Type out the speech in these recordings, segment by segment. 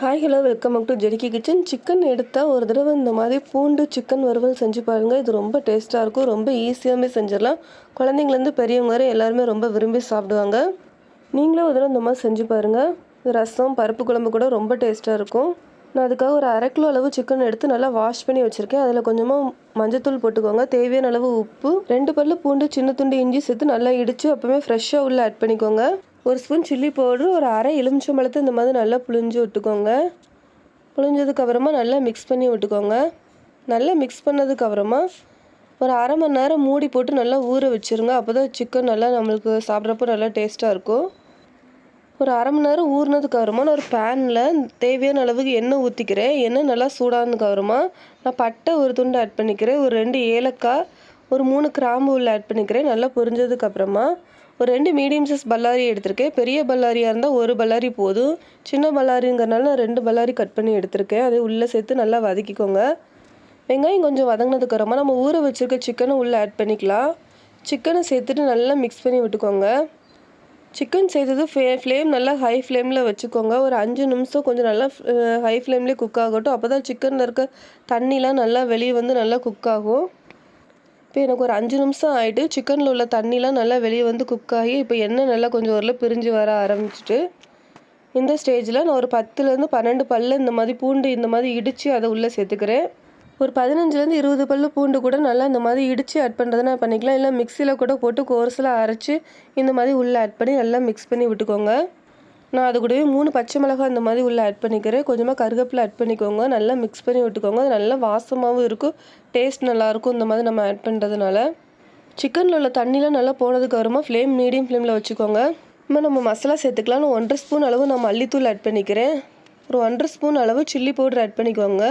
Hi hello welcome to ஜெடிக்கி kitchen chicken எடுத்தால் ஒரு தடவை இந்த மாதிரி பூண்டு சிக்கன் வறுவல் செஞ்சு பாருங்கள் இது ரொம்ப டேஸ்ட்டாக இருக்கும். ரொம்ப ஈஸியாகவே செஞ்சிடலாம். குழந்தைங்கலேருந்து பெரியவங்க வரை எல்லாருமே ரொம்ப விரும்பி சாப்பிடுவாங்க. நீங்களும் ஒரு தடவை இந்த மாதிரி செஞ்சு பாருங்கள் ரசம் பருப்பு குழம்பு கூட ரொம்ப டேஸ்ட்டாக இருக்கும். நான் அதுக்காக ஒரு அரை கிலோ அளவு சிக்கன் எடுத்து நல்லா வாஷ் பண்ணி வச்சுருக்கேன். அதில் கொஞ்சமாக மஞ்சத்தூள் போட்டுக்கோங்க. தேவையான அளவு உப்பு ரெண்டு பல்லு பூண்டு சின்ன துண்டு இஞ்சி சேர்த்து நல்லா இடித்து அப்போவே ஃப்ரெஷ்ஷாக உள்ளே ஆட் பண்ணிக்கோங்க. ஒரு ஸ்பூன் சில்லி பவுடர் ஒரு அரை எலுமிச்சம்பழத்தை இந்த மாதிரி நல்லா புழிஞ்சு விட்டுக்கோங்க. புழிஞ்சதுக்கப்புறமா நல்லா மிக்ஸ் பண்ணி விட்டுக்கோங்க. நல்லா மிக்ஸ் பண்ணதுக்கப்புறமா ஒரு அரை மணி நேரம் மூடி போட்டு நல்லா ஊற வச்சுருங்க. அப்போ தான் சிக்கன் நல்லா நம்மளுக்கு சாப்பிட்றப்போ நல்லா டேஸ்ட்டாக இருக்கும். ஒரு அரை மணி நேரம் ஊறினதுக்கு அப்புறமா நான் ஒரு பேனில் தேவையான அளவுக்கு எண்ணெய் ஊற்றிக்கிறேன் எண்ணெய் நல்லா சூடானதுக்கு அப்புறமா நான் பட்டை ஒரு துண்டு ஆட் பண்ணிக்கிறேன். ஒரு ரெண்டு ஏலக்காய் ஒரு மூணு கிராம்பு உள்ள ஆட் பண்ணிக்கிறேன். நல்லா பொரிஞ்சதுக்கு அப்புறமா ஒரு ரெண்டு மீடியம் சைஸ் பல்லாரி எடுத்திருக்கேன். பெரிய பல்லாரியாக இருந்தால் ஒரு பல்லாரி போதும். சின்ன பல்லாரிங்கிறனால நான் ரெண்டு பல்லாரி கட் பண்ணி எடுத்திருக்கேன். அதை உள்ளே சேர்த்து நல்லா வதக்கிக்கோங்க. வெங்காயம் கொஞ்சம் வதங்கினதுக்கப்புறமா நம்ம ஊற வச்சுருக்க சிக்கனை உள்ளே ஆட் பண்ணிக்கலாம். சிக்கனை சேர்த்துட்டு நல்லா மிக்ஸ் பண்ணி விட்டுக்கோங்க. சிக்கன் சேர்த்தது ஃபே ஃப்ளேம் நல்லா ஹை ஃப்ளேமில் வச்சுக்கோங்க. ஒரு அஞ்சு நிமிஷம் கொஞ்சம் நல்லா ஹை ஃப்ளேம்லேயே குக் ஆகட்டும். அப்போ தான் சிக்கனில் இருக்க தண்ணிலாம் நல்லா வெளியே வந்து நல்லா குக் ஆகும். இப்போ எனக்கு ஒரு அஞ்சு நிமிஷம் ஆகிட்டு சிக்கனில் உள்ள தண்ணிலாம் நல்லா வெளியே வந்து குக் ஆகி இப்போ எண்ணெய் நல்லா கொஞ்சம் ஓரளவு பிரிஞ்சு வர ஆரம்பிச்சிட்டு இந்த ஸ்டேஜில் நான் ஒரு பத்துலேருந்து பன்னெண்டு பல்லு இந்த மாதிரி பூண்டு இந்த மாதிரி இடித்து அதை உள்ளே சேர்த்துக்கிறேன். ஒரு பதினஞ்சுலேருந்து இருபது பல்லு பூண்டு கூட நல்லா இந்த மாதிரி இடித்து ஆட் பண்ணுறதுனா பண்ணிக்கலாம். இல்லை மிக்சியில் கூட போட்டு கோர்ஸில் அரைச்சி இந்த மாதிரி உள்ளே ஆட் பண்ணி நல்லா மிக்ஸ் பண்ணி விட்டுக்கோங்க. நான் அது கூடவே மூணு பச்சை மிளகாய் இந்த மாதிரி உள்ளே ஆட் பண்ணிக்கிறேன். கொஞ்சமாக கருவேப்பிலை ஆட் பண்ணிக்கோங்க. நல்லா மிக்ஸ் பண்ணி விட்டுக்கோங்க. அது நல்லா வாசமாகவும் இருக்கும். டேஸ்ட் நல்லாயிருக்கும் இந்த மாதிரி நம்ம ஆட் பண்ணுறதுனால சிக்கனில் உள்ள தண்ணிலாம் நல்லா போனதுக்கு அப்புறமா ஃப்ளேம் மீடியம் ஃப்ளேமில் வச்சுக்கோங்க. இப்போ நம்ம மசாலா சேர்த்துக்கலாம் ஒன்றரை ஸ்பூன் அளவு நான் மல்லித்தூள் ஆட் பண்ணிக்கிறேன். ஒரு ஒன்றரை ஸ்பூன் அளவு சில்லி பவுடர் ஆட் பண்ணிக்கோங்க.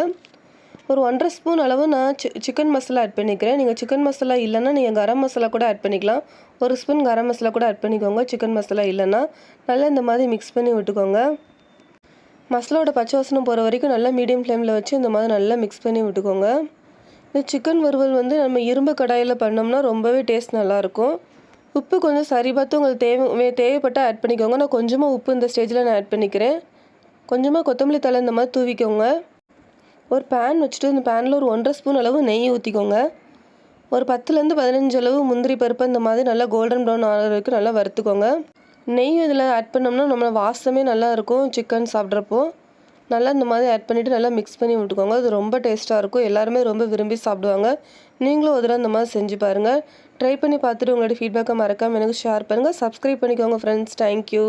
ஒரு ஒன்றரை ஸ்பூன் அளவு நான் சி சிக்கன் மசாலா ஆட் பண்ணிக்கிறேன். நீங்கள் சிக்கன் மசாலா இல்லைன்னா நீங்கள் கரம் மசாலா கூட ஆட் பண்ணிக்கலாம். ஒரு ஸ்பூன் கரம் மசாலா கூட ஆட் பண்ணிக்கோங்க. சிக்கன் மசாலா இல்லைன்னா நல்லா இந்த மாதிரி மிக்ஸ் பண்ணி விட்டுக்கோங்க. மசாலாவோட பச்சை வாசனம் போகிற வரைக்கும் நல்லா மீடியம் ஃப்ளேமில் வச்சு இந்த மாதிரி நல்லா மிக்ஸ் பண்ணி விட்டுக்கோங்க. இந்த சிக்கன் வறுவல் வந்து நம்ம இரும்பு கடாயில் பண்ணோம்னா ரொம்பவே டேஸ்ட் நல்லாயிருக்கும் உப்பு கொஞ்சம் சரி பார்த்து உங்களுக்கு தேவை தேவைப்பட்டால் ஆட் பண்ணிக்கோங்க. நான் கொஞ்சமாக உப்பு இந்த ஸ்டேஜில் நான் ஆட் பண்ணிக்கிறேன். கொஞ்சமாக கொத்தமல்லி தலை இந்த மாதிரி தூவிக்கோங்க. ஒரு பேன் வச்சுட்டு அந்த பேனில் ஒரு ஒன்றரை ஸ்பூன் அளவு நெய் ஊற்றிக்கோங்க ஒரு பத்துலேருந்து பதினஞ்சு அளவு முந்திரி பருப்பு இந்த மாதிரி நல்லா கோல்டன் ப்ரௌன் ஆகிற வரைக்கும் நல்லா வறுத்துக்கோங்க. நெய் இதில் ஆட் பண்ணோம்னா நம்ம வாசமே நல்லா இருக்கும் சிக்கன் சாப்பிட்றப்போ. நல்லா இந்த மாதிரி ஆட் பண்ணிவிட்டு நல்லா மிக்ஸ் பண்ணி விட்டுக்கோங்க. அது ரொம்ப டேஸ்ட்டாக இருக்கும். எல்லாருமே ரொம்ப விரும்பி சாப்பிடுவாங்க. நீங்களும் ஒரு தடவை இந்த மாதிரி செஞ்சு பாருங்கள் ட்ரை பண்ணி பார்த்துட்டு உங்களோட ஃபீட்பேக்கை மறக்காமல் எனக்கு ஷேர் பண்ணுங்கள் சப்ஸ்கிரைப் பண்ணிக்கோங்க ஃப்ரெண்ட்ஸ் தேங்க்யூ